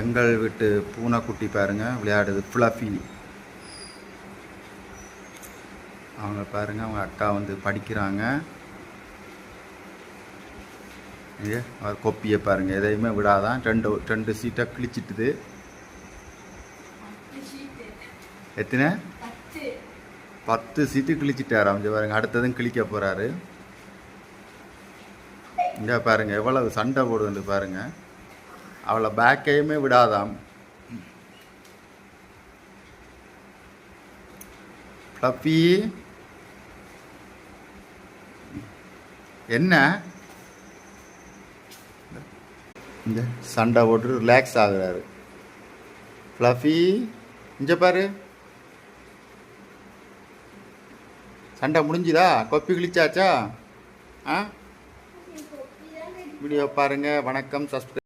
எங்கள் வீட்டு பூனைக்குட்டி பாருங்க விளையாடுது ஃப்ளஃபி அவங்க பாருங்க அவங்க அக்கா வந்து படிக்கிறாங்க. இங்க அவர் கொப்பியை பாருங்க எதையுமே விடாதான் ரெண்டு ரெண்டு சீட்டை கிழிச்சிட்டுது. எத்தனை? பத்து சீட்டு கிழிச்சிட்டாரு அவங்க பாருங்க அடுத்ததும் கிழிக்க போறாரு. இங்க பாருங்க எவ்வளவு சண்டை போடுதுன்னு பாருங்க. அவளை பேக்கையுமே விடாதாம். ஃப்ளப்பி என்ன? இந்த சண்டை போட்டு ரிலாக்ஸ் ஆகுறாரு. ஃப்ளஃபி இங்க பாரு. சண்டை முடிஞ்சுதா? கொப்பி கிழிச்சாச்சா? ஆ? வீடியோ பாருங்க. வணக்கம். சப்ஸ்கிரைப்